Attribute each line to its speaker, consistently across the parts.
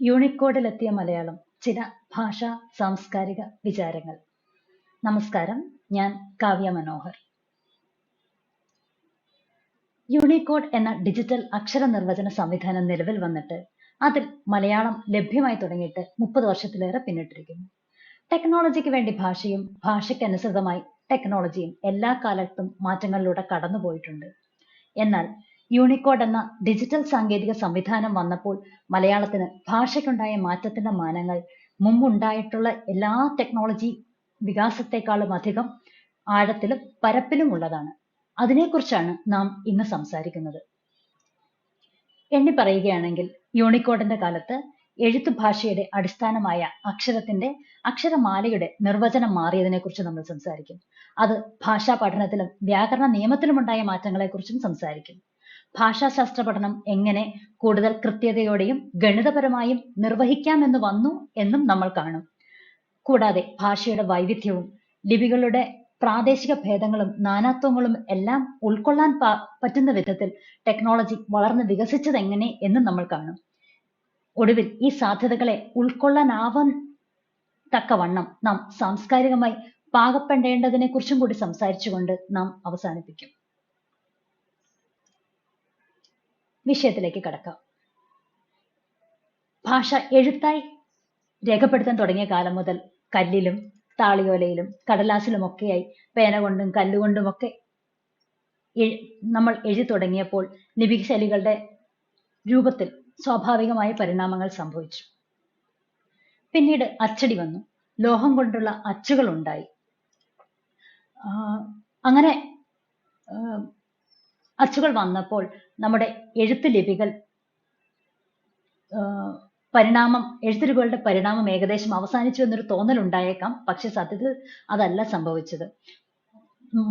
Speaker 1: യൂണിക്കോഡിലെത്തിയ മലയാളം ചില ഭാഷാ സാംസ്കാരിക വിചാരങ്ങൾ. നമസ്കാരം ഞാൻ കാവ്യ മനോഹർ. യൂണിക്കോഡ് എന്ന ഡിജിറ്റൽ അക്ഷര നിർവചന സംവിധാനം നിലവിൽ വന്നിട്ട് അതിൽ മലയാളം ലഭ്യമായി തുടങ്ങിയിട്ട് മുപ്പത് വർഷത്തിലേറെ പിന്നിട്ടിരിക്കുന്നു. ടെക്നോളജിക്ക് വേണ്ടി ഭാഷയും ഭാഷയ്ക്ക് അനുസൃതമായി ടെക്നോളജിയും എല്ലാ കാലത്തും മാറ്റങ്ങളിലൂടെ കടന്നുപോയിട്ടുണ്ട്. എന്നാൽ യൂണിക്കോഡ് എന്ന ഡിജിറ്റൽ സാങ്കേതിക സംവിധാനം വന്നപ്പോൾ മലയാളത്തിന് ഭാഷയ്ക്കുണ്ടായ മാറ്റത്തിന്റെ മാനങ്ങൾ മുമ്പുണ്ടായിട്ടുള്ള എല്ലാ ടെക്നോളജി വികാസത്തെക്കാളും അധികം ആഴത്തിലും പരപ്പിലും ഉള്ളതാണ്. അതിനെക്കുറിച്ചാണ് നാം ഇന്ന് സംസാരിക്കുന്നത്. എണ്ണി പറയുകയാണെങ്കിൽ യൂണിക്കോഡിന്റെ കാലത്ത് എഴുത്തു ഭാഷയുടെ അടിസ്ഥാനമായ അക്ഷരത്തിന്റെ അക്ഷരമാലയുടെ നിർവചനം മാറിയതിനെ കുറിച്ച് നമ്മൾ സംസാരിക്കും. അത് ഭാഷാ പഠനത്തിലും വ്യാകരണ നിയമത്തിലുമുണ്ടായ മാറ്റങ്ങളെക്കുറിച്ചും സംസാരിക്കും. ഭാഷാശാസ്ത്ര പഠനം എങ്ങനെ കൂടുതൽ കൃത്യതയോടെയും ഗണിതപരമായും നിർവഹിക്കാമെന്ന് വന്നു എന്നും നമ്മൾ കാണും. കൂടാതെ ഭാഷയുടെ വൈവിധ്യവും ലിപികളുടെ പ്രാദേശിക ഭേദങ്ങളും നാനാത്വങ്ങളും എല്ലാം ഉൾക്കൊള്ളാൻ പറ്റുന്ന വിധത്തിൽ ടെക്നോളജി വളർന്ന് വികസിച്ചത് എങ്ങനെ എന്നും നമ്മൾ കാണും. ഒടുവിൽ ഈ സാധ്യതകളെ ഉൾക്കൊള്ളാനാവാൻ തക്കവണ്ണം നാം സാംസ്കാരികമായി പാകപ്പെടേണ്ടതിനെ കുറിച്ചും കൂടി സംസാരിച്ചുകൊണ്ട് നാം അവസാനിപ്പിക്കും. വിഷയത്തിലേക്ക് കടക്കാം. ഭാഷ എഴുത്തായി രേഖപ്പെടുത്താൻ തുടങ്ങിയ കാലം മുതൽ കല്ലിലും താളിയോലയിലും കടലാസിലും ഒക്കെയായി പേന കൊണ്ടും കല്ലുകൊണ്ടുമൊക്കെ നമ്മൾ എഴുതി തുടങ്ങിയപ്പോൾ ലിപികശൈലികളുടെ രൂപത്തിൽ സ്വാഭാവികമായ പരിണാമങ്ങൾ സംഭവിച്ചു. പിന്നീട് അച്ചടി വന്നു. ലോഹം കൊണ്ടുള്ള അച്ചുകൾ ഉണ്ടായി അങ്ങനെ അച്ചുകൾ വന്നപ്പോൾ നമ്മുടെ എഴുത്ത് ലിപികൾ പരിണാമം എഴുത്തുരുകളുടെ പരിണാമം ഏകദേശം അവസാനിച്ചു എന്നൊരു തോന്നൽ ഉണ്ടായേക്കാം പക്ഷെ സത്യത്തിൽ അതല്ല സംഭവിച്ചത്.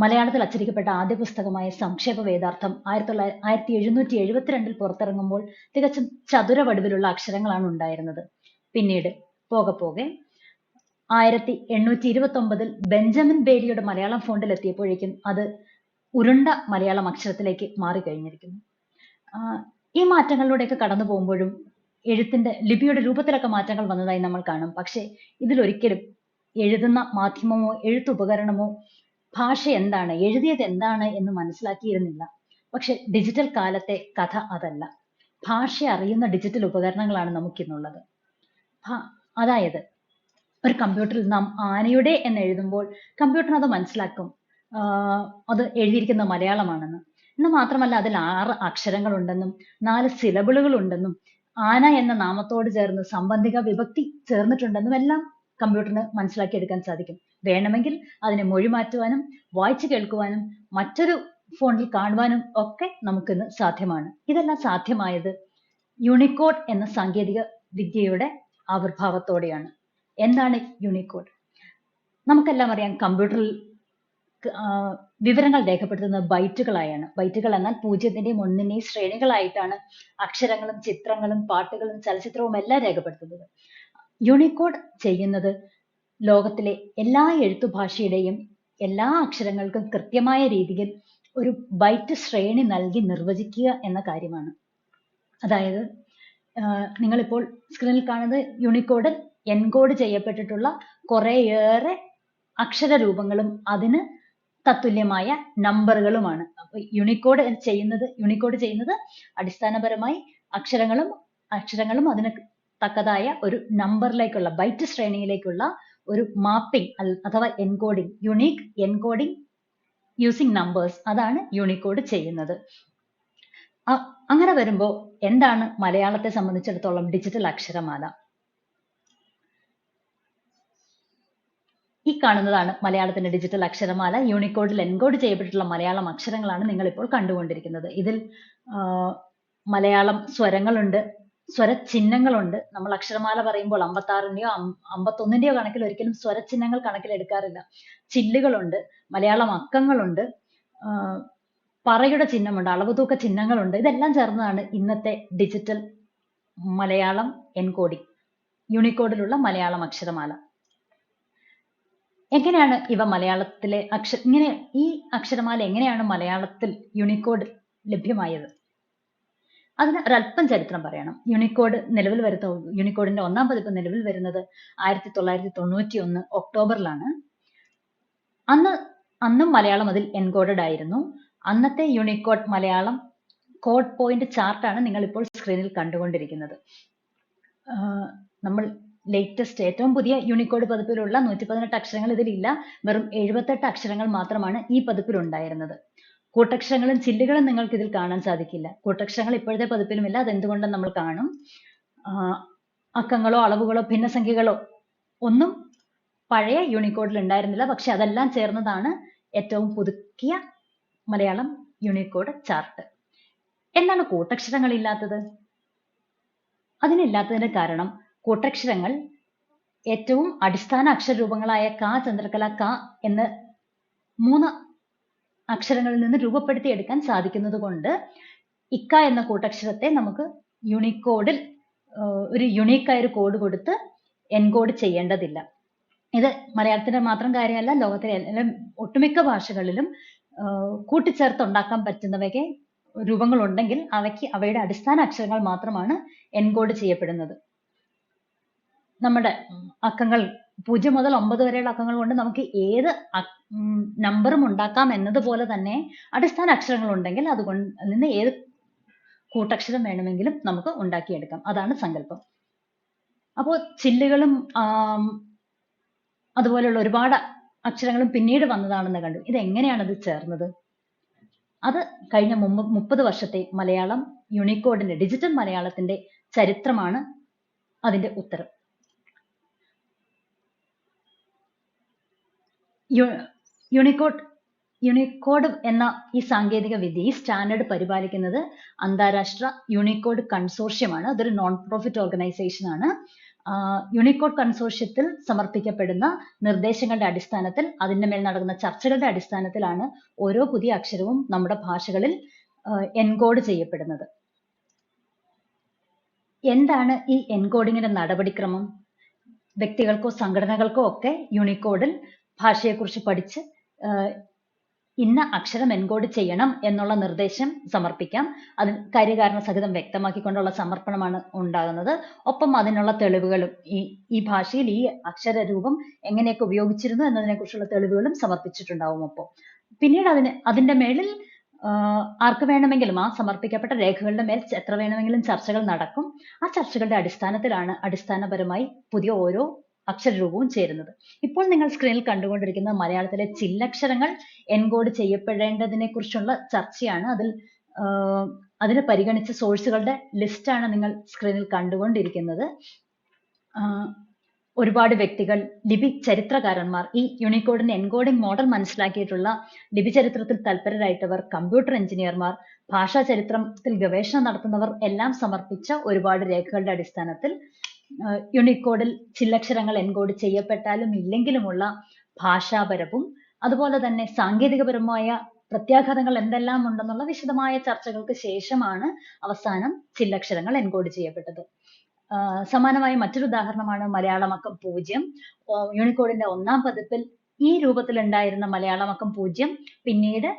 Speaker 1: മലയാളത്തിൽ അച്ചടിക്കപ്പെട്ട ആദ്യ പുസ്തകമായ സംക്ഷേപ വേദാർത്ഥം ആയിരത്തി തൊള്ളായിരത്തി ആയിരത്തി എഴുന്നൂറ്റി എഴുപത്തിരണ്ടിൽ പുറത്തിറങ്ങുമ്പോൾ തികച്ചും ചതുര വടിവിലുള്ള അക്ഷരങ്ങളാണ് ഉണ്ടായിരുന്നത്. പിന്നീട് പോകെ പോകെ ആയിരത്തി എണ്ണൂറ്റി ഇരുപത്തി ഒമ്പതിൽ ബെഞ്ചമിൻ ബേലിയുടെ മലയാളം ഫോണ്ടിൽ എത്തിയപ്പോഴേക്കും അത് ഉരുണ്ട മലയാളം അക്ഷരത്തിലേക്ക് മാറിക്കഴിഞ്ഞിരിക്കുന്നു. ഈ മാറ്റങ്ങളിലൂടെയൊക്കെ കടന്നു പോകുമ്പോഴും എഴുത്തിന്റെ ലിപിയുടെ രൂപത്തിലൊക്കെ മാറ്റങ്ങൾ വന്നതായി നമ്മൾ കാണും. പക്ഷേ ഇതിലൊരിക്കലും എഴുതുന്ന മാധ്യമമോ എഴുത്തുപകരണമോ ഭാഷ എന്താണ് എഴുതിയത് എന്താണ് എന്ന് മനസ്സിലാക്കിയിരുന്നില്ല. പക്ഷെ ഡിജിറ്റൽ കാലത്തെ കഥ അതല്ല. ഭാഷ അറിയുന്ന ഡിജിറ്റൽ ഉപകരണങ്ങളാണ് നമുക്കിന്നുള്ളത്. അതായത് ഒരു കമ്പ്യൂട്ടറിൽ നാം ആനയുടെ എന്ന് എഴുതുമ്പോൾ കമ്പ്യൂട്ടർ അത് മനസ്സിലാക്കും. അത് എഴുതിയിരിക്കുന്ന മലയാളമാണെന്ന്. എന്ന് മാത്രമല്ല അതിൽ ആറ് അക്ഷരങ്ങൾ ഉണ്ടെന്നും നാല് സിലബിളുകൾ ഉണ്ടെന്നും ആന എന്ന നാമത്തോട് ചേർന്ന് സംബന്ധിക വിഭക്തി ചേർന്നിട്ടുണ്ടെന്നും എല്ലാം കമ്പ്യൂട്ടറിന് മനസ്സിലാക്കിയെടുക്കാൻ സാധിക്കും. വേണമെങ്കിൽ അതിനെ മൊഴി മാറ്റുവാനും വായിച്ചു കേൾക്കുവാനും മറ്റൊരു ഫോണിൽ കാണുവാനും ഒക്കെ നമുക്കിന്ന് സാധ്യമാണ്. ഇതെല്ലാം സാധ്യമായത് യൂണിക്കോഡ് എന്ന സാങ്കേതിക വിദ്യയുടെ ആവിർഭാവത്തോടെയാണ്. എന്താണ് യൂണിക്കോഡ് നമുക്കെല്ലാം അറിയാം കമ്പ്യൂട്ടറിൽ വിവരങ്ങൾ രേഖപ്പെടുത്തുന്നത് ബൈറ്റുകളായാണ്. ബൈറ്റുകൾ എന്നാൽ പൂജ്യത്തിന്റെയും ഒന്നിന്റെയും ശ്രേണികളായിട്ടാണ് അക്ഷരങ്ങളും ചിത്രങ്ങളും പാട്ടുകളും ചലച്ചിത്രവും എല്ലാം രേഖപ്പെടുത്തുന്നത്. യൂണിക്കോഡ് ചെയ്യുന്നത് ലോകത്തിലെ എല്ലാ എഴുത്തു ഭാഷയുടെയും എല്ലാ അക്ഷരങ്ങൾക്കും കൃത്യമായ രീതിയിൽ ഒരു ബൈറ്റ് ശ്രേണി നൽകി നിർവചിക്കുക എന്ന കാര്യമാണ്. അതായത് നിങ്ങളിപ്പോൾ സ്ക്രീനിൽ കാണുന്നത് യൂണിക്കോഡ് എൻകോഡ് ചെയ്യപ്പെട്ടിട്ടുള്ള കുറേയേറെ അക്ഷരരൂപങ്ങളും അതിന് തത്തുല്യമായ നമ്പറുകളുമാണ്. യൂണിക്കോഡ് ചെയ്യുന്നത് യൂണിക്കോഡ് ചെയ്യുന്നത് അടിസ്ഥാനപരമായി അക്ഷരങ്ങളും അക്ഷരങ്ങളും അതിന് തക്കതായ ഒരു നമ്പറിലേക്കുള്ള ബൈറ്റ് ശ്രേണിയിലേക്കുള്ള ഒരു മാപ്പിംഗ് അഥവാ encoding unique encoding using numbers അതാണ് യൂണിക്കോഡ് ചെയ്യുന്നത്. അങ്ങനെ വരുമ്പോൾ എന്താണ് മലയാളത്തെ സംബന്ധിച്ചിടത്തോളം ഡിജിറ്റൽ അക്ഷരമാല? ഈ കാണുന്നതാണ് മലയാളത്തിന്റെ ഡിജിറ്റൽ അക്ഷരമാല. യൂണിക്കോഡിൽ എൻകോഡ് ചെയ്യപ്പെട്ടിട്ടുള്ള മലയാളം അക്ഷരങ്ങളാണ് നിങ്ങൾ ഇപ്പോൾ കണ്ടുകൊണ്ടിരിക്കുന്നത്. ഇതിൽ മലയാളം സ്വരങ്ങളുണ്ട് സ്വരചിഹ്നങ്ങളുണ്ട്. നമ്മൾ അക്ഷരമാല പറയുമ്പോൾ അമ്പത്താറിന്റെയോ അമ്പത്തൊന്നിന്റെയോ കണക്കിൽ ഒരിക്കലും സ്വരചിഹ്നങ്ങൾ കണക്കിലെടുക്കാറില്ല ചില്ലുകളുണ്ട് മലയാളം അക്കങ്ങളുണ്ട് പറയുടെ ചിഹ്നമുണ്ട് അളവുതൂക്ക ചിഹ്നങ്ങളുണ്ട്. ഇതെല്ലാം ചേർന്നതാണ് ഇന്നത്തെ ഡിജിറ്റൽ മലയാളം എൻകോഡിംഗ് യൂണിക്കോഡിലുള്ള മലയാളം അക്ഷരമാല. എങ്ങനെയാണ് ഇവ മലയാളത്തിലെ അക്ഷ ഇങ്ങനെ ഈ അക്ഷരമാല എങ്ങനെയാണ് മലയാളത്തിൽ യൂണിക്കോഡ് ലഭ്യമായത്? അതിന് ഒരല്പം ചരിത്രം പറയണം. യൂണിക്കോഡ് നിലവിൽ വരുന്ന യൂണിക്കോഡിന്റെ ഒന്നാം പതിപ്പ് നിലവിൽ വരുന്നത് ആയിരത്തി തൊള്ളായിരത്തി തൊണ്ണൂറ്റി ഒന്ന് ഒക്ടോബറിലാണ്. അന്ന് അന്നും മലയാളം അതിൽ എൻകോഡഡ് ആയിരുന്നു. അന്നത്തെ യൂണിക്കോഡ് മലയാളം കോഡ് പോയിന്റ് ചാർട്ടാണ് നിങ്ങൾ ഇപ്പോൾ സ്ക്രീനിൽ കണ്ടുകൊണ്ടിരിക്കുന്നത്. നമ്മൾ ലേറ്റസ്റ്റ് ഏറ്റവും പുതിയ യൂണിക്കോഡ് പതിപ്പിലുള്ള നൂറ്റി പതിനെട്ട് അക്ഷരങ്ങൾ ഇതിലില്ല. വെറും എഴുപത്തെട്ട് അക്ഷരങ്ങൾ മാത്രമാണ് ഈ പതിപ്പിൽ ഉണ്ടായിരുന്നത് കൂട്ടക്ഷരങ്ങളും ചില്ലുകളും നിങ്ങൾക്ക് ഇതിൽ കാണാൻ സാധിക്കില്ല. കൂട്ടക്ഷരങ്ങൾ ഇപ്പോഴത്തെ പതിപ്പിലുമില്ല. അതെന്തുകൊണ്ടെന്ന് നമ്മൾ കാണും. അക്കങ്ങളോ അളവുകളോ ഭിന്നസംഖ്യകളോ ഒന്നും പഴയ യൂണിക്കോഡിൽ ഉണ്ടായിരുന്നില്ല. പക്ഷെ അതെല്ലാം ചേർന്നതാണ് ഏറ്റവും പുതുക്കിയ മലയാളം യൂണിക്കോഡ് ചാർട്ട് എന്താണ് കൂട്ടക്ഷരങ്ങൾ ഇല്ലാത്തത്? അതിനില്ലാത്തതിന് കാരണം കൂട്ടക്ഷരങ്ങൾ ഏറ്റവും അടിസ്ഥാന അക്ഷരരൂപങ്ങളായ ക ചന്ദ്രകല ക എന്ന് മൂന്ന് അക്ഷരങ്ങളിൽ നിന്ന് രൂപപ്പെടുത്തിയെടുക്കാൻ സാധിക്കുന്നത് കൊണ്ട് ഇക്ക എന്ന കൂട്ടക്ഷരത്തെ നമുക്ക് യൂണിക്കോഡിൽ ഒരു യുണീക്കായ ഒരു കോഡ് കൊടുത്ത് എൻകോഡ് ചെയ്യേണ്ടതില്ല. ഇത് മലയാളത്തിന്റെ മാത്രം കാര്യമല്ല ലോകത്തിലെ എല്ലാ ഒട്ടുമിക്ക ഭാഷകളിലും കൂട്ടിച്ചേർത്ത് ഉണ്ടാക്കാൻ പറ്റുന്നവയ്ക്ക് രൂപങ്ങളുണ്ടെങ്കിൽ അവയ്ക്ക് അവയുടെ അടിസ്ഥാന അക്ഷരങ്ങൾ മാത്രമാണ് എൻകോഡ് ചെയ്യപ്പെടുന്നത്. നമ്മുടെ അക്കങ്ങൾ പൂജ്യം മുതൽ ഒമ്പത് വരെയുള്ള അക്കങ്ങൾ കൊണ്ട് നമുക്ക് ഏത് നമ്പറും ഉണ്ടാക്കാം എന്നതുപോലെ തന്നെ അടിസ്ഥാന അക്ഷരങ്ങൾ ഉണ്ടെങ്കിൽ അതുകൊണ്ട് നിന്ന് ഏത് കൂട്ടക്ഷരം വേണമെങ്കിലും നമുക്ക് ഉണ്ടാക്കിയെടുക്കാം. അതാണ് സങ്കല്പം. അപ്പോൾ ചില്ലുകളും അതുപോലെയുള്ള ഒരുപാട് അക്ഷരങ്ങളും പിന്നീട് വന്നതാണെന്ന് കണ്ടു. ഇത് എങ്ങനെയാണ് ഇത് ചേർന്നത്? അത് കഴിഞ്ഞ മുമ്പ് മുപ്പത് വർഷത്തെ മലയാളം യൂണിക്കോഡിന്റെ ഡിജിറ്റൽ മലയാളത്തിന്റെ ചരിത്രമാണ് അതിന്റെ ഉത്തരം യു- യൂണിക്കോഡ് യൂണിക്കോഡ് എന്ന ഈ സാങ്കേതിക വിദ്യ ഈ സ്റ്റാൻഡേർഡ് പരിപാലിക്കുന്നത് അന്താരാഷ്ട്ര യൂണിക്കോഡ് കൺസോർഷ്യമാണ് അതൊരു നോൺ പ്രോഫിറ്റ് ഓർഗനൈസേഷൻ ആണ് യുണിക്കോഡ് കൺസോർഷ്യത്തിൽ സമർപ്പിക്കപ്പെടുന്ന നിർദ്ദേശങ്ങളുടെ അടിസ്ഥാനത്തിൽ അതിന്റെ മേൽ നടക്കുന്ന ചർച്ചകളുടെ അടിസ്ഥാനത്തിലാണ് ഓരോ പുതിയ അക്ഷരവും നമ്മുടെ ഭാഷകളിൽ എൻകോഡ് ചെയ്യപ്പെടുന്നത്. എന്താണ് ഈ എൻകോഡിങ്ങിന്റെ നടപടിക്രമം? വ്യക്തികൾക്കോ സംഘടനകൾക്കോ ഒക്കെ യൂണിക്കോഡിൽ ഭാഷയെക്കുറിച്ച് പഠിച്ച് ഇന്ന അക്ഷരം എൻകോഡ് ചെയ്യണം എന്നുള്ള നിർദ്ദേശം സമർപ്പിക്കാം. അതിന് കാര്യകാരണ സഹിതം വ്യക്തമാക്കിക്കൊണ്ടുള്ള സമർപ്പണമാണ് ഉണ്ടാകുന്നത്. ഒപ്പം അതിനുള്ള തെളിവുകളും ഈ ഈ ഭാഷയിൽ ഈ അക്ഷരരൂപം എങ്ങനെയൊക്കെ ഉപയോഗിച്ചിരുന്നു എന്നതിനെക്കുറിച്ചുള്ള തെളിവുകളും സമർപ്പിച്ചിട്ടുണ്ടാവും ഒപ്പം. പിന്നീട് അതിന് അതിന്റെ മേളിൽ ആർക്ക് വേണമെങ്കിലും ആ സമർപ്പിക്കപ്പെട്ട രേഖകളുടെ മേൽ എത്ര വേണമെങ്കിലും ചർച്ചകൾ നടക്കും. ആ ചർച്ചകളുടെ അടിസ്ഥാനത്തിലാണ് അടിസ്ഥാനപരമായി പുതിയ ഓരോ അക്ഷരരൂപവും ചേരുന്നത്. ഇപ്പോൾ നിങ്ങൾ സ്ക്രീനിൽ കണ്ടുകൊണ്ടിരിക്കുന്ന മലയാളത്തിലെ ചില്ലക്ഷരങ്ങൾ എൻകോഡ് ചെയ്യപ്പെടേണ്ടതിനെ കുറിച്ചുള്ള ചർച്ചയാണ്. അതിൽ അതിനെ പരിഗണിച്ച സോഴ്സുകളുടെ ലിസ്റ്റാണ് നിങ്ങൾ സ്ക്രീനിൽ കണ്ടുകൊണ്ടിരിക്കുന്നത്. ഒരുപാട് വ്യക്തികൾ ലിപി ചരിത്രകാരന്മാർ ഈ യൂണിക്കോഡിന്റെ എൻകോഡിംഗ് മോഡൽ മനസ്സിലാക്കിയിട്ടുള്ള ലിപി ചരിത്രത്തിൽ തൽപരരായിട്ടവർ കമ്പ്യൂട്ടർ എഞ്ചിനീയർമാർ ഭാഷാ ചരിത്രത്തിൽ ഗവേഷണം നടത്തുന്നവർ എല്ലാം സമർപ്പിച്ച ഒരുപാട് രേഖകളുടെ അടിസ്ഥാനത്തിൽ യൂണിക്കോഡിൽ ചില്ലക്ഷരങ്ങൾ എൻകോഡ് ചെയ്യപ്പെട്ടാലും ഇല്ലെങ്കിലുമുള്ള ഭാഷാപരവും അതുപോലെ തന്നെ സാങ്കേതികപരമായ പ്രത്യാഘാതങ്ങൾ എന്തെല്ലാം ഉണ്ടെന്നുള്ള വിശദമായ ചർച്ചകൾക്ക് ശേഷമാണ് അവസാനം ചില്ലക്ഷരങ്ങൾ എൻകോഡ് ചെയ്യപ്പെട്ടത്. സമാനമായ മറ്റൊരു ഉദാഹരണമാണ് മലയാളമക്കം പൂജ്യം. യൂണിക്കോഡിന്റെ ഒന്നാം പതിപ്പിൽ ഈ രൂപത്തിൽ ഉണ്ടായിരുന്ന മലയാളമക്കം പൂജ്യം പിന്നീട്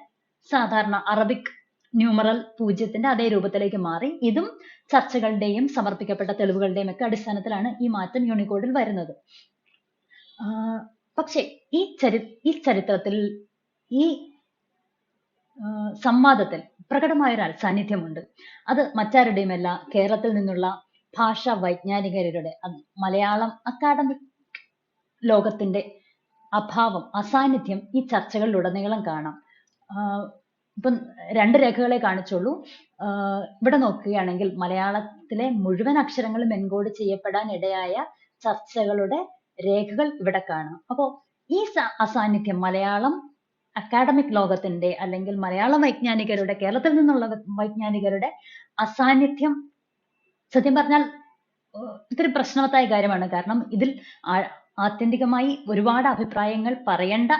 Speaker 1: സാധാരണ അറബിക് ന്യൂമറൽ പൂജ്യത്തിന്റെ അതേ രൂപത്തിലേക്ക് മാറി. ഇതും ചർച്ചകളുടെയും സമർപ്പിക്കപ്പെട്ട തെളിവുകളുടെയും ഒക്കെ അടിസ്ഥാനത്തിലാണ് ഈ മാറ്റം യൂണിക്കോഡിൽ വരുന്നത്. പക്ഷേ ഈ ചരി ഈ ചരിത്രത്തിൽ ഈ സംവാദത്തിൽ പ്രകടമായ ഒരു സാന്നിധ്യമുണ്ട്. അത് മറ്റാരുടെയുമല്ല കേരളത്തിൽ നിന്നുള്ള ഭാഷാ വൈജ്ഞാനികരുടെ മലയാളം അക്കാഡമിക് ലോകത്തിന്റെ അഭാവം അസാന്നിധ്യം ഈ ചർച്ചകളിലുടനീളം കാണാം. ഇപ്പം രണ്ട് രേഖകളെ കാണിച്ചുള്ളൂ ഇവിടെ നോക്കുകയാണെങ്കിൽ മലയാളത്തിലെ മുഴുവൻ അക്ഷരങ്ങളും എൻകോഡ് ചെയ്യപ്പെടാൻ ഇടയായ ചർച്ചകളുടെ രേഖകൾ ഇവിടെ കാണാം. അപ്പോ ഈ അസാന്നിധ്യം മലയാളം അക്കാഡമിക് ലോകത്തിന്റെ അല്ലെങ്കിൽ മലയാളം വൈജ്ഞാനികരുടെ കേരളത്തിൽ നിന്നുള്ള വൈജ്ഞാനികരുടെ അസാന്നിധ്യം സത്യം പറഞ്ഞാൽ ഇത്തിരി പ്രശ്നവത്തായ കാര്യമാണ്. കാരണം ഇതിൽ ആത്യന്തികമായി ഒരുപാട് അഭിപ്രായങ്ങൾ പറയേണ്ട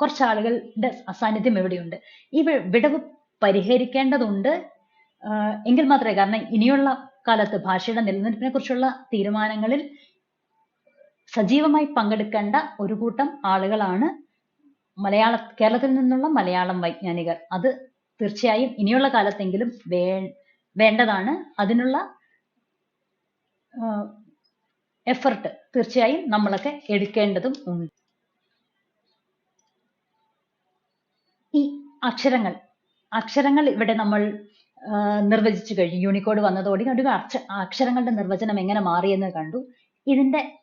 Speaker 1: കുറച്ച് ആളുകളുടെ അസാന്നിധ്യം ഇവിടെയുണ്ട്. ഈ വിടവ് പരിഹരിക്കേണ്ടതുണ്ട്. എങ്കിൽ മാത്രമേ കാരണം ഇനിയുള്ള കാലത്ത് ഭാഷയുടെ നിലനിൽപ്പിനെ കുറിച്ചുള്ള തീരുമാനങ്ങളിൽ സജീവമായി പങ്കെടുക്കേണ്ട ഒരു കൂട്ടം ആളുകളാണ് മലയാള കേരളത്തിൽ നിന്നുള്ള മലയാളം വൈജ്ഞാനികർ. അത് തീർച്ചയായും ഇനിയുള്ള കാലത്തെങ്കിലും വേ വേണ്ടതാണ്. അതിനുള്ള എഫർട്ട് തീർച്ചയായും നമ്മളൊക്കെ എടുക്കേണ്ടതും ഉണ്ട്. ഈ അക്ഷരങ്ങൾ. അക്ഷരങ്ങൾ ഇവിടെ നമ്മൾ നിർവചിച്ചു കഴിഞ്ഞു. യൂണിക്കോഡ് വന്നതോടെ അക്ഷ അക്ഷരങ്ങളുടെ നിർവചനം എങ്ങനെ മാറിയെന്ന് കണ്ടു. ഇതിന്റെ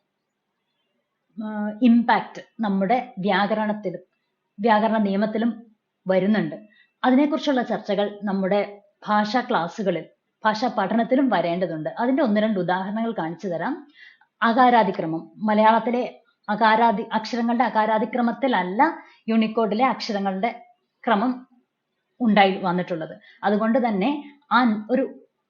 Speaker 1: ഇമ്പാക്റ്റ് നമ്മുടെ വ്യാകരണത്തിലും വ്യാകരണ നിയമത്തിലും വരുന്നുണ്ട്. അതിനെക്കുറിച്ചുള്ള ചർച്ചകൾ നമ്മുടെ ഭാഷാ ക്ലാസ്സുകളിൽ ഭാഷാ പഠനത്തിലും വരേണ്ടതുണ്ട്. അതിന്റെ ഒന്ന് രണ്ട് ഉദാഹരണങ്ങൾ കാണിച്ചു തരാം. അകാരാതിക്രമം മലയാളത്തിലെ അകാരാതി അക്ഷരങ്ങളുടെ അകാരാതിക്രമത്തിലല്ല യൂണിക്കോഡിലെ അക്ഷരങ്ങളുടെ ക്രമം ഉണ്ടായി വന്നിട്ടുള്ളത്. അതുകൊണ്ട് തന്നെ ആ ഒരു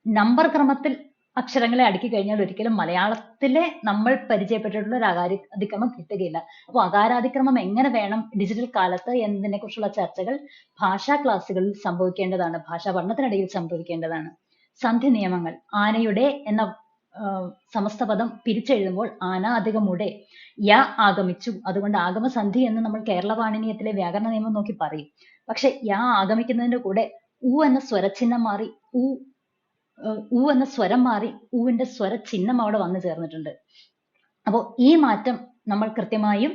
Speaker 1: നമ്പർ ക്രമത്തിൽ അക്ഷരങ്ങളെ അടുക്കി കഴിഞ്ഞാൽ ഒരിക്കലും മലയാളത്തിലെ നമ്മൾ പരിചയപ്പെട്ടിട്ടുള്ള ഒരു അകാരി അതിക്രമം കിട്ടുകയില്ല. അപ്പോൾ അകാരാതിക്രമം എങ്ങനെ വേണം ഡിജിറ്റൽ കാലത്ത് എന്നതിനെ കുറിച്ചുള്ള ചർച്ചകൾ ഭാഷാ ക്ലാസ്സുകളിൽ സംഭവിക്കേണ്ടതാണ്. ഭാഷാ പഠനത്തിനിടയിൽ സംഭവിക്കേണ്ടതാണ്. സന്ധി നിയമങ്ങൾ ആനയുടെ എന്ന ആ, സമസ്ത പദം പിരിച്ചെഴുതുമ്പോൾ ആന അധികമുടെ യ ആഗമിച്ചു. അതുകൊണ്ട് ആഗമസന്ധി എന്ന് നമ്മൾ കേരള പാണിനീയത്തിലെ വ്യാകരണ നിയമം നോക്കി പറയും. പക്ഷെ യ ആഗമിക്കുന്നതിന്റെ കൂടെ ഉ എന്ന സ്വരചിഹ്നം മാറി ഉ ഉ എന്ന സ്വരം മാറി ഉവിന്റെ സ്വരചിഹ്നം അവിടെ വന്നു ചേർന്നിട്ടുണ്ട്. അപ്പോൾ ഈ മാറ്റം നമ്മൾ കൃത്യമായും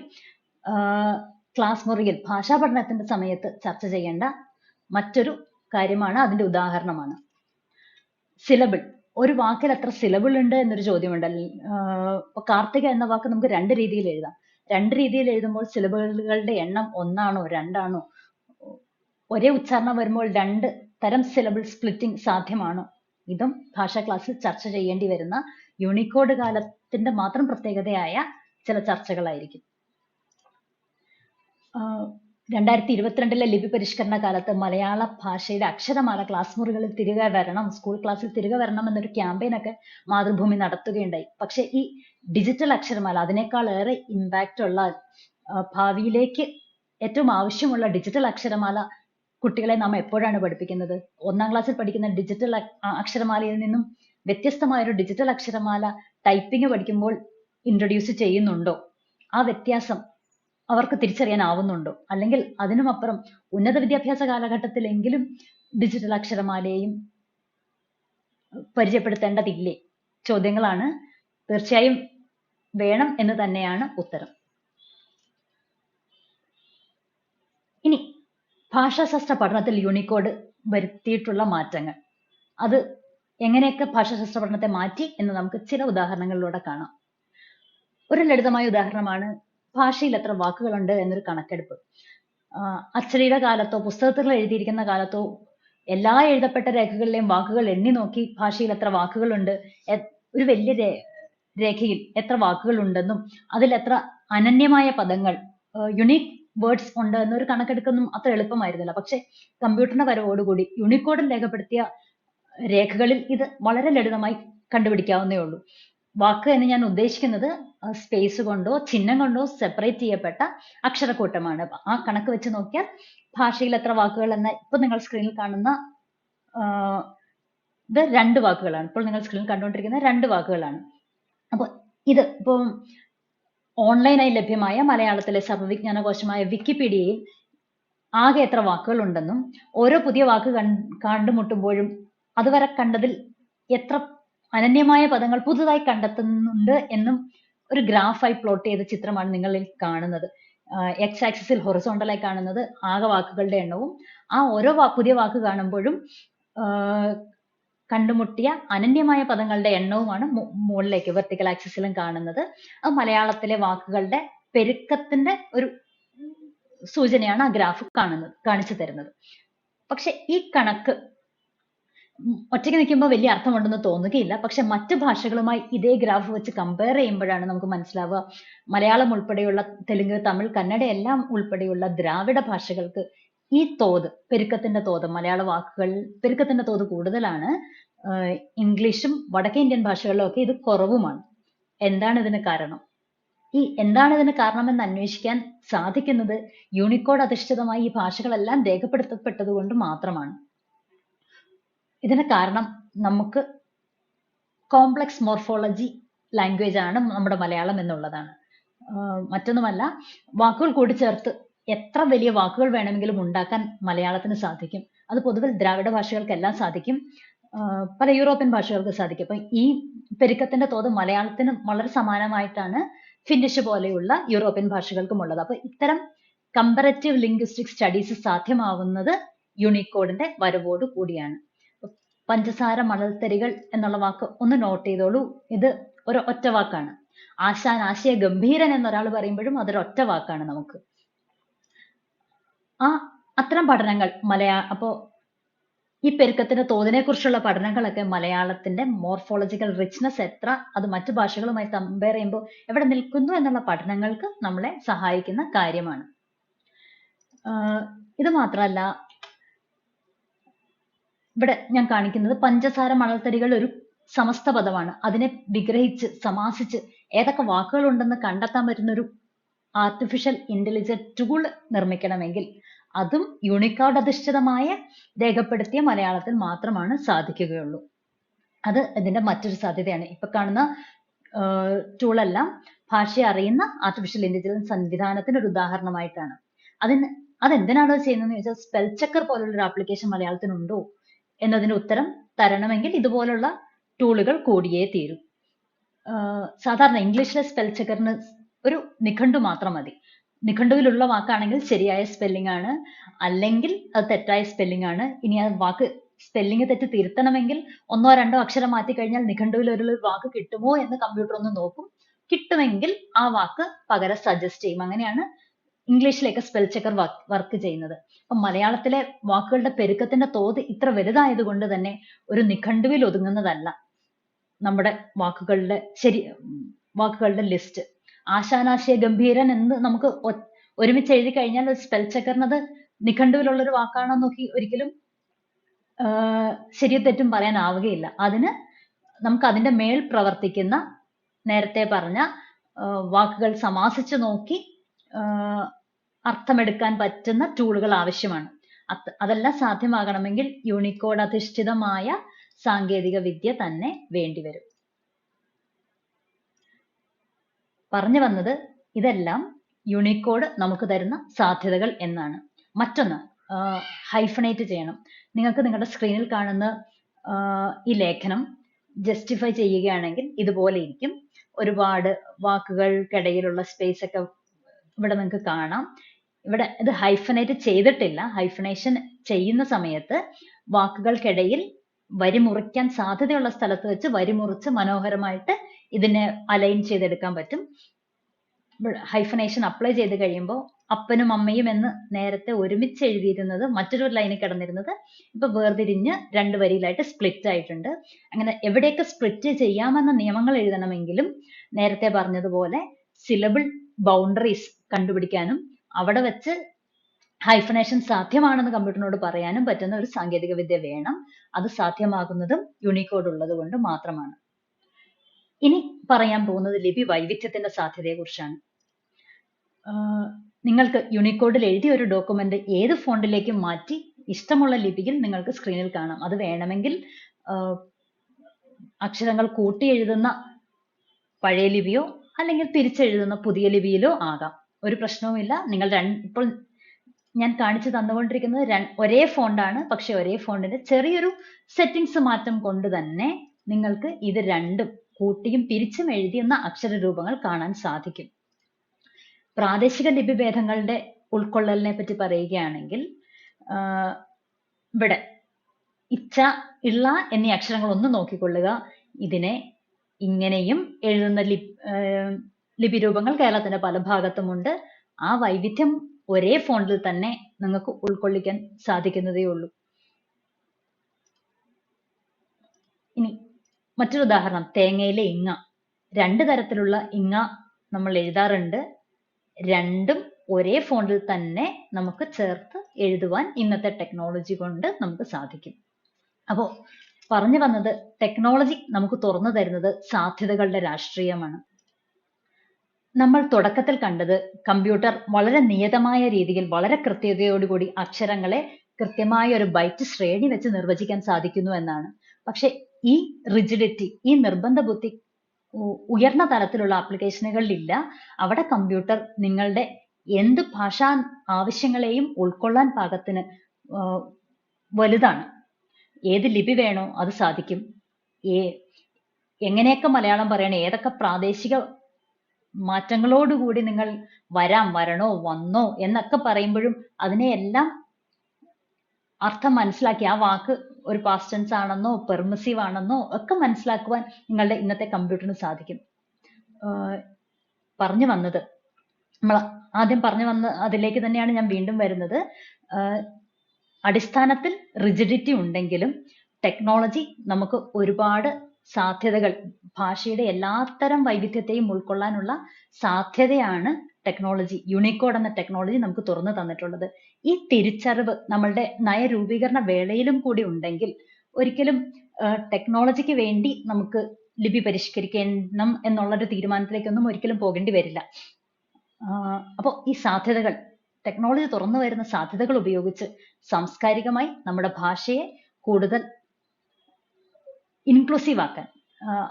Speaker 1: ക്ലാസ് മുറിയിൽ ഭാഷാ പഠനത്തിന്റെ സമയത്ത് ചർച്ച ചെയ്യേണ്ട മറ്റൊരു കാര്യമാണ് അതിന്റെ ഉദാഹരണമാണ്. സിലബിൾ. ഒരു വാക്കിൽ എത്ര സിലബിൾ ഉണ്ട് എന്നൊരു ഇപ്പൊ കാർത്തിക എന്ന വാക്ക് നമുക്ക് രണ്ട് രീതിയിൽ എഴുതാം. രണ്ട് രീതിയിൽ എഴുതുമ്പോൾ സിലബിളുകളുടെ എണ്ണം ഒന്നാണോ രണ്ടാണോ? ഒരേ ഉച്ചാരണം വരുമ്പോൾ രണ്ട് തരം സിലബിൾ സ്പ്ലിറ്റിംഗ് സാധ്യമാണോ? ഇതും ഭാഷാ ക്ലാസ്സിൽ ചർച്ച ചെയ്യേണ്ടി വരുന്ന യൂണിക്കോഡ് കാലത്തിന്റെ മാത്രം പ്രത്യേകതയായ ചില ചർച്ചകളായിരിക്കും. രണ്ടായിരത്തി ഇരുപത്തിരണ്ടിലെ ലിപി പരിഷ്കരണ കാലത്ത് മലയാള ഭാഷയുടെ അക്ഷരമാല ക്ലാസ് മുറികളിൽ തിരികെ വരണം സ്കൂൾ ക്ലാസ്സിൽ തിരികെ വരണം എന്നൊരു ക്യാമ്പയിൻ ഒക്കെ മാതൃഭൂമി നടത്തുകയുണ്ടായി. പക്ഷെ ഈ ഡിജിറ്റൽ അക്ഷരമാല അതിനേക്കാൾ ഏറെ ഇമ്പാക്റ്റ് ഉള്ള ഭാവിയിലേക്ക് ഏറ്റവും ആവശ്യമുള്ള ഡിജിറ്റൽ അക്ഷരമാല കുട്ടികളെ നാം എപ്പോഴാണ് പഠിപ്പിക്കുന്നത്? ഒന്നാം ക്ലാസ്സിൽ പഠിക്കുന്ന ഡിജിറ്റൽ അക്ഷരമാലയിൽ നിന്നും വ്യത്യസ്തമായ ഒരു ഡിജിറ്റൽ അക്ഷരമാല ടൈപ്പിംഗ് പഠിക്കുമ്പോൾ ഇൻട്രൊഡ്യൂസ് ചെയ്യുന്നുണ്ടോ? ആ വ്യത്യാസം അവർക്ക് തിരിച്ചറിയാനാവുന്നുണ്ടോ. അല്ലെങ്കിൽ അതിനുമപ്പുറം ഉന്നത വിദ്യാഭ്യാസ കാലഘട്ടത്തിലെങ്കിലും ഡിജിറ്റൽ അക്ഷരമാലയും പരിചയപ്പെടുത്തേണ്ടതില്ലേ? ചോദ്യങ്ങളാണ്. തീർച്ചയായും വേണം എന്ന് തന്നെയാണ് ഉത്തരം. ഇനി ഭാഷാശാസ്ത്ര പഠനത്തിൽ യൂണിക്കോഡ് വരുത്തിയിട്ടുള്ള മാറ്റങ്ങൾ. അത് എങ്ങനെയൊക്കെ ഭാഷാശാസ്ത്ര പഠനത്തെ മാറ്റി എന്ന് നമുക്ക് ചില ഉദാഹരണങ്ങളിലൂടെ കാണാം. ഒരു ലളിതമായ ഉദാഹരണമാണ് ഭാഷയിൽ എത്ര വാക്കുകളുണ്ട് എന്നൊരു കണക്കെടുപ്പ്. അച്ചടിയുടെ കാലത്തോ പുസ്തകത്തിൽ എഴുതിയിരിക്കുന്ന കാലത്തോ എല്ലാ എഴുതപ്പെട്ട രേഖകളിലെയും വാക്കുകൾ എണ്ണി നോക്കി ഭാഷയിൽ എത്ര വാക്കുകളുണ്ട് ഒരു വലിയ രേഖയിൽ എത്ര വാക്കുകൾ ഉണ്ടെന്നും അതിൽ എത്ര അനന്യമായ പദങ്ങൾ യുണീക് വേർഡ്സ് ഉണ്ട് എന്നൊരു കണക്കെടുക്കൊന്നും അത്ര എളുപ്പമായിരുന്നില്ല. പക്ഷെ കമ്പ്യൂട്ടറിന്റെ വരവോടുകൂടി യൂണിക്കോഡിൽ രേഖപ്പെടുത്തിയ രേഖകളിൽ ഇത് വളരെ ലളിതമായി കണ്ടുപിടിക്കാവുന്നേ ഉള്ളൂ. വാക്ക് എന്ന് ഞാൻ ഉദ്ദേശിക്കുന്നത് സ്പേസ് കൊണ്ടോ ചിഹ്നം കൊണ്ടോ സെപ്പറേറ്റ് ചെയ്യപ്പെട്ട അക്ഷരക്കൂട്ടമാണ്. ആ കണക്ക് വെച്ച് നോക്കിയാൽ ഭാഷയിൽ എത്ര വാക്കുകൾ എന്ന ഇപ്പൊ നിങ്ങൾ സ്ക്രീനിൽ കാണുന്ന ഇത് രണ്ട് വാക്കുകളാണ്. ഇപ്പോൾ നിങ്ങൾ സ്ക്രീനിൽ കണ്ടുകൊണ്ടിരിക്കുന്ന രണ്ട് വാക്കുകളാണ്. അപ്പൊ ഇത് ഇപ്പോ ഓൺലൈനായി ലഭ്യമായ മലയാളത്തിലെ സർവവിജ്ഞാന കോശമായ വിക്കിപീഡിയയിൽ ആകെ എത്ര വാക്കുകൾ ഉണ്ടെന്നും ഓരോ പുതിയ വാക്ക് കണ്ടുമുട്ടുമ്പോഴും അതുവരെ കണ്ടതിൽ എത്ര അനന്യമായ പദങ്ങൾ പുതുതായി കണ്ടെത്തുന്നുണ്ട് എന്നും ഒരു ഗ്രാഫായി പ്ലോട്ട് ചെയ്ത ചിത്രമാണ് നിങ്ങളിൽ കാണുന്നത്. എക്സ് ആക്സിസിൽ ഹൊറിസോണ്ടലായി കാണുന്നത് ആകെ വാക്കുകളുടെ എണ്ണവും ആ ഓരോ പുതിയ വാക്ക് കാണുമ്പോഴും കണ്ടുമുട്ടിയ അനന്യമായ പദങ്ങളുടെ എണ്ണവുമാണ് മുകളിലേക്ക് വെർട്ടിക്കൽ ആക്സിസിലും കാണുന്നത്. അത് മലയാളത്തിലെ വാക്കുകളുടെ പെരുക്കത്തിന്റെ ഒരു സൂചനയാണ് ആ ഗ്രാഫ് കാണുന്നത് കാണിച്ചു തരുന്നത്. പക്ഷെ ഈ കണക്ക് ഒറ്റയ്ക്ക് നിൽക്കുമ്പോൾ വലിയ അർത്ഥമുണ്ടെന്ന് തോന്നുകയില്ല. പക്ഷെ മറ്റു ഭാഷകളുമായി ഇതേ ഗ്രാഫ് വെച്ച് കമ്പയർ ചെയ്യുമ്പോഴാണ് നമുക്ക് മനസ്സിലാവുക. മലയാളം ഉൾപ്പെടെയുള്ള തെലുങ്ക് തമിഴ് കന്നഡ എല്ലാം ഉൾപ്പെടെയുള്ള ദ്രാവിഡ ഭാഷകൾക്ക് ഈ തോത് പെരുക്കത്തിന്റെ തോത് മലയാള വാക്കുകൾ പെരുക്കത്തിന്റെ തോത് കൂടുതലാണ്. ഇംഗ്ലീഷും വടക്കേ ഇന്ത്യൻ ഭാഷകളിലും ഒക്കെ ഇത് കുറവുമാണ്. എന്താണ് ഇതിന് കാരണം? ഈ എന്താണ് ഇതിന് കാരണമെന്ന് അന്വേഷിക്കാൻ സാധിക്കുന്നത് യൂണിക്കോഡ് അധിഷ്ഠിതമായി ഈ ഭാഷകളെല്ലാം രേഖപ്പെടുത്തപ്പെട്ടത് കൊണ്ട് മാത്രമാണ്. ഇതിന് കാരണം നമുക്ക് കോംപ്ലക്സ് മോർഫോളജി ലാംഗ്വേജ് ആണ് നമ്മുടെ മലയാളം എന്നുള്ളതാണ്. മറ്റൊന്നുമല്ല വാക്കുകൾ കൂടിച്ചേർത്ത് എത്ര വലിയ വാക്കുകൾ വേണമെങ്കിലും ഉണ്ടാക്കാൻ മലയാളത്തിന് സാധിക്കും. അത് പൊതുവിൽ ദ്രാവിഡ ഭാഷകൾക്കെല്ലാം സാധിക്കും. പല യൂറോപ്യൻ ഭാഷകൾക്ക് സാധിക്കും. അപ്പം ഈ പെരുക്കത്തിന്റെ തോത് മലയാളത്തിന് വളരെ സമാനമായിട്ടാണ് ഫിന്നിഷ് പോലെയുള്ള യൂറോപ്യൻ ഭാഷകൾക്കും ഉള്ളത്. അപ്പൊ ഇത്തരം കമ്പറേറ്റീവ് ലിംഗ്വിസ്റ്റിക് സ്റ്റഡീസ് സാധ്യമാവുന്നത് യൂണിക്കോഡിന്റെ വരവോട് കൂടിയാണ്. പഞ്ചസാര മണൽത്തരികൾ എന്നുള്ള വാക്ക് ഒന്ന് നോട്ട് ചെയ്തോളൂ. ഇത് ഒരു ഒറ്റ വാക്കാണ്. ആശാൻ ആശയ ഗംഭീരൻ എന്നൊരാൾ പറയുമ്പോഴും അതൊരു ഒറ്റ വാക്കാണ് നമുക്ക്. ആ അത്തരം പഠനങ്ങൾ മലയാ അപ്പോ ഈ പെരുക്കത്തിന്റെ തോതിനെ കുറിച്ചുള്ള പഠനങ്ങളൊക്കെ മലയാളത്തിന്റെ മോർഫോളജിക്കൽ റിച്ച്നെസ് എത്ര അത് മറ്റു ഭാഷകളുമായി കമ്പയർ ചെയ്യുമ്പോൾ എവിടെ നിൽക്കുന്നു എന്നുള്ള പഠനങ്ങൾക്ക് നമ്മളെ സഹായിക്കുന്ന കാര്യമാണ്. ഇത് മാത്രമല്ല ഇവിടെ ഞാൻ കാണിക്കുന്നത് പഞ്ചസാര മണൽത്തരികൾ ഒരു സമസ്ത പദമാണ്. അതിനെ വിഗ്രഹിച്ച് സമാസിച്ച് ഏതൊക്കെ വാക്കുകൾ ഉണ്ടെന്ന് കണ്ടെത്താൻ പറ്റുന്ന ഒരു ആർട്ടിഫിഷ്യൽ ഇന്റലിജന്റ് ടൂൾ നിർമ്മിക്കണമെങ്കിൽ അതും യൂണിക്കോഡ് അധിഷ്ഠിതമായ രേഖപ്പെടുത്തിയ മലയാളത്തിൽ മാത്രമാണ് സാധിക്കുകയുള്ളൂ. അത് ഇതിന്റെ മറ്റൊരു സാധ്യതയാണ്. ഇപ്പൊ കാണുന്ന ടൂളെല്ലാം ഭാഷയെ അറിയുന്ന ആർട്ടിഫിഷ്യൽ ഇന്റലിജൻസ് സംവിധാനത്തിന് ഒരു ഉദാഹരണമായിട്ടാണ്. അതിന് അതെന്തിനാണോ ചെയ്യുന്നതെന്ന് ചോദിച്ചാൽ സ്പെൽ ചെക്കർ പോലുള്ള ഒരു ആപ്ലിക്കേഷൻ മലയാളത്തിനുണ്ടോ? എന്നതിന് ഉത്തരം തരണമെങ്കിൽ ഇതുപോലുള്ള ടൂളുകൾ കൂടിയേ തീരൂ. സാധാരണ ഇംഗ്ലീഷിലെ സ്പെൽ ചെക്കറിന് ഒരു നിഘണ്ടു മാത്രം മതി. നിഘണ്ടുവിലുള്ള വാക്കാണെങ്കിൽ ശരിയായ സ്പെല്ലിംഗ് ആണ് അല്ലെങ്കിൽ അത് തെറ്റായ സ്പെല്ലിംഗ് ആണ്. ഇനി ആ വാക്ക് സ്പെല്ലിംഗ് തെറ്റ് തിരുത്തണമെങ്കിൽ ഒന്നോ രണ്ടോ അക്ഷരം മാറ്റി കഴിഞ്ഞാൽ നിഘണ്ടുവിൽ ഒരു വാക്ക് കിട്ടുമോ എന്ന് കമ്പ്യൂട്ടർ ഒന്ന് നോക്കും. കിട്ടുമെങ്കിൽ ആ വാക്ക് പകരം സജസ്റ്റ് ചെയ്യും. അങ്ങനെയാണ് ഇംഗ്ലീഷിലേക്ക് സ്പെൽ ചെക്കർ വർക്ക് ചെയ്യുന്നത്. അപ്പം മലയാളത്തിലെ വാക്കുകളുടെ പെരുക്കത്തിന്റെ തോത് ഇത്ര വലുതായതുകൊണ്ട് തന്നെ ഒരു നിഘണ്ടുവിൽ ഒതുങ്ങുന്നതല്ല നമ്മുടെ വാക്കുകളുടെ ശരി വാക്കുകളുടെ ലിസ്റ്റ് ആശാനാശയ ഗംഭീരൻ എന്ന് നമുക്ക് ഒരുമിച്ച് എഴുതി കഴിഞ്ഞാൽ സ്പെൽ ചെക്കറിനത് നിഘണ്ടുവിലുള്ള ഒരു വാക്കാണോ നോക്കി ഒരിക്കലും ശരിയും തെറ്റും പറയാനാവുകയില്ല. അതിന് നമുക്ക് അതിന്റെ മേൽ പ്രവർത്തിക്കുന്ന നേരത്തെ പറഞ്ഞ വാക്കുകൾ സമാസിച്ചു നോക്കി അർത്ഥമെടുക്കാൻ പറ്റുന്ന ടൂളുകൾ ആവശ്യമാണ്. അത് അതെല്ലാം സാധ്യമാകണമെങ്കിൽ യൂണിക്കോഡ് അധിഷ്ഠിതമായ സാങ്കേതിക വിദ്യ തന്നെ വേണ്ടിവരും. പറഞ്ഞു വന്നത് ഇതെല്ലാം യൂണിക്കോഡ് നമുക്ക് തരുന്ന സാധ്യതകൾ എന്നാണ്. മറ്റൊന്ന് ഹൈഫണേറ്റ് ചെയ്യണം. നിങ്ങൾക്ക് നിങ്ങളുടെ സ്ക്രീനിൽ കാണുന്ന ഈ ലേഖനം ജസ്റ്റിഫൈ ചെയ്യുകയാണെങ്കിൽ ഇതുപോലെ ഇരിക്കും. ഒരുപാട് വാക്കുകൾക്കിടയിലുള്ള സ്പേസ് ഒക്കെ ഇവിടെ നിങ്ങൾക്ക് കാണാം. ഇവിടെ ഇത് ഹൈഫനേറ്റ് ചെയ്തിട്ടില്ല. ഹൈഫനേഷൻ ചെയ്യുന്ന സമയത്ത് വാക്കുകൾക്കിടയിൽ വരി മുറിക്കാൻ സാധ്യതയുള്ള സ്ഥലത്ത് വെച്ച് വരി മുറിച്ച് മനോഹരമായിട്ട് ഇതിനെ അലൈൻ ചെയ്തെടുക്കാൻ പറ്റും. ഹൈഫനേഷൻ അപ്ലൈ ചെയ്ത് കഴിയുമ്പോൾ അപ്പനും അമ്മയും എന്ന് നേരത്തെ ഒരുമിച്ച് എഴുതിയിരുന്നത് മറ്റൊരു ലൈനിൽ കിടന്നിരുന്നത് ഇപ്പൊ വേർതിരിഞ്ഞ് രണ്ട് വരിയിലായിട്ട് സ്പ്ലിറ്റ് ആയിട്ടുണ്ട്. അങ്ങനെ എവിടെയൊക്കെ സ്പ്ലിറ്റ് ചെയ്യാമെന്ന നിയമങ്ങൾ എഴുതണമെങ്കിലും നേരത്തെ പറഞ്ഞതുപോലെ സിലബിൾ ബൗണ്ടറീസ് കണ്ടുപിടിക്കാനും അവിടെ വെച്ച് ഹൈഫനേഷൻ സാധ്യമാണെന്ന് കമ്പ്യൂട്ടറിനോട് പറയാനും പറ്റുന്ന ഒരു സാങ്കേതിക വിദ്യ വേണം. അത് സാധ്യമാകുന്നതും യൂണിക്കോഡ് ഉള്ളത് കൊണ്ട് മാത്രമാണ്. ഇനി പറയാൻ പോകുന്നത് ലിപി വൈവിധ്യത്തിന്റെ സാധ്യതയെ കുറിച്ചാണ് നിങ്ങൾക്ക് യൂണിക്കോഡിൽ എഴുതിയ ഒരു ഡോക്യുമെന്റ് ഏത് ഫോണ്ടിലേക്കും മാറ്റി ഇഷ്ടമുള്ള ലിപിയിൽ നിങ്ങൾക്ക് സ്ക്രീനിൽ കാണാം. അത് വേണമെങ്കിൽ അക്ഷരങ്ങൾ കൂട്ടി എഴുതുന്ന പഴയ ലിപിയോ അല്ലെങ്കിൽ തിരിച്ചെഴുതുന്ന പുതിയ ലിപിയിലോ ആകാം. ഒരു പ്രശ്നവുമില്ല. നിങ്ങൾ ഇപ്പോൾ ഞാൻ കാണിച്ചു തന്നുകൊണ്ടിരിക്കുന്നത് ഒരേ ഫോണ്ടാണ് പക്ഷെ ഒരേ ഫോണ്ടിന്റെ ചെറിയൊരു സെറ്റിംഗ്സ് മാറ്റം കൊണ്ട് തന്നെ നിങ്ങൾക്ക് ഇത് രണ്ടും കൂട്ടിയും പിരിച്ചും അക്ഷര രൂപങ്ങൾ കാണാൻ സാധിക്കും. പ്രാദേശിക ലിപിഭേദങ്ങളുടെ ഉൾക്കൊള്ളലിനെ പറ്റി പറയുകയാണെങ്കിൽ ഇവിടെ ഇച്ച ഇള്ള എന്നീ അക്ഷരങ്ങൾ ഒന്ന് നോക്കിക്കൊള്ളുക. ഇതിനെ ഇങ്ങനെയും എഴുതുന്ന ലിപി രൂപങ്ങൾ ലിപിരൂപങ്ങൾ കേരളത്തിന്റെ പല ഭാഗത്തുമുണ്ട്. ആ വൈവിധ്യം ഒരേ ഫോണ്ടിൽ തന്നെ നിങ്ങൾക്ക് ഉൾക്കൊള്ളിക്കാൻ സാധിക്കുന്നതേ ഉള്ളൂ. ഇനി മറ്റൊരു ഉദാഹരണം തേങ്ങയിലെ ഇങ്ങ. രണ്ട് തരത്തിലുള്ള ഇങ്ങ നമ്മൾ എഴുതാറുണ്ട്. രണ്ടും ഒരേ ഫോണ്ടിൽ തന്നെ നമുക്ക് ചേർത്ത് എഴുതുവാൻ ഇന്നത്തെ ടെക്നോളജി കൊണ്ട് നമുക്ക് സാധിക്കും. അപ്പോൾ പറഞ്ഞു വന്നത് ടെക്നോളജി നമുക്ക് തുറന്നു തരുന്നത് സാധ്യതകളുടെ രാഷ്ട്രീയമാണ്. നമ്മൾ തുടക്കത്തിൽ കണ്ടത് കമ്പ്യൂട്ടർ വളരെ നിയതമായ രീതിയിൽ വളരെ കൃത്യതയോടുകൂടി അക്ഷരങ്ങളെ കൃത്യമായ ഒരു ബൈറ്റ് ശ്രേണി വെച്ച് നിർവചിക്കാൻ സാധിക്കുന്നു എന്നാണ്. പക്ഷെ ഈ റിജിഡിറ്റി ഈ നിർബന്ധ ബുദ്ധി ഉയർന്ന തലത്തിലുള്ള ആപ്ലിക്കേഷനുകളിലില്ല അവിടെ കമ്പ്യൂട്ടർ നിങ്ങളുടെ എന്ത് ഭാഷാ ആവശ്യങ്ങളെയും ഉൾക്കൊള്ളാൻ പാകത്തിന് വലുതാണ്. ഏത് ലിപി വേണോ അത് സാധിക്കും. ഏ എങ്ങനെയൊക്കെ മലയാളം പറയണം? ഏതൊക്കെ പ്രാദേശിക മാറ്റങ്ങളോടുകൂടി നിങ്ങൾ വരാം വരണോ വന്നോ എന്നൊക്കെ പറയുമ്പോഴും അതിനെ എല്ലാം അർത്ഥം മനസ്സിലാക്കി ആ വാക്ക് ഒരു പാസ്റ്റ് ടെൻസ് ആണെന്നോ പെർമിസീവ് ആണെന്നോ ഒക്കെ മനസ്സിലാക്കുവാൻ നിങ്ങളുടെ ഇന്നത്തെ കമ്പ്യൂട്ടറിന് സാധിക്കും. പറഞ്ഞു വന്നത്. നമ്മൾ ആദ്യം പറഞ്ഞു വന്ന അതിലേക്ക് തന്നെയാണ് ഞാൻ വീണ്ടും വരുന്നത്. അടിസ്ഥാനത്തിൽ റിജിഡിറ്റി ഉണ്ടെങ്കിലും ടെക്നോളജി നമുക്ക് ഒരുപാട് സാധ്യതകൾ ഭാഷയുടെ എല്ലാത്തരം വൈവിധ്യത്തെയും ഉൾക്കൊള്ളാനുള്ള സാധ്യതയാണ് ടെക്നോളജി യൂണിക്കോഡ് എന്ന ടെക്നോളജി നമുക്ക് തുറന്നു തന്നിട്ടുള്ളത്. ഈ തിരിച്ചറിവ് നമ്മളുടെ നയരൂപീകരണ വേളയിലും കൂടി ഉണ്ടെങ്കിൽ ഒരിക്കലും ടെക്നോളജിക്ക് വേണ്ടി നമുക്ക് ലിപി പരിഷ്കരിക്കണം എന്നുള്ളൊരു തീരുമാനത്തിലേക്കൊന്നും ഒരിക്കലും പോകേണ്ടി വരില്ല. അപ്പോൾ ഈ സാധ്യതകൾ ടെക്നോളജി തുറന്നു വരുന്ന സാധ്യതകൾ ഉപയോഗിച്ച് സാംസ്കാരികമായി നമ്മുടെ ഭാഷയെ കൂടുതൽ ഇൻക്ലൂസീവ് ആക്കാൻ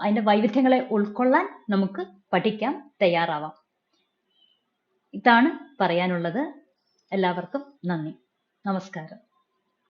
Speaker 1: അതിന്റെ വൈവിധ്യങ്ങളെ ഉൾക്കൊള്ളാൻ നമുക്ക് പഠിക്കാം തയ്യാറാവാം. ഇതാണ് പറയാനുള്ളത്. എല്ലാവർക്കും നന്ദി. നമസ്കാരം.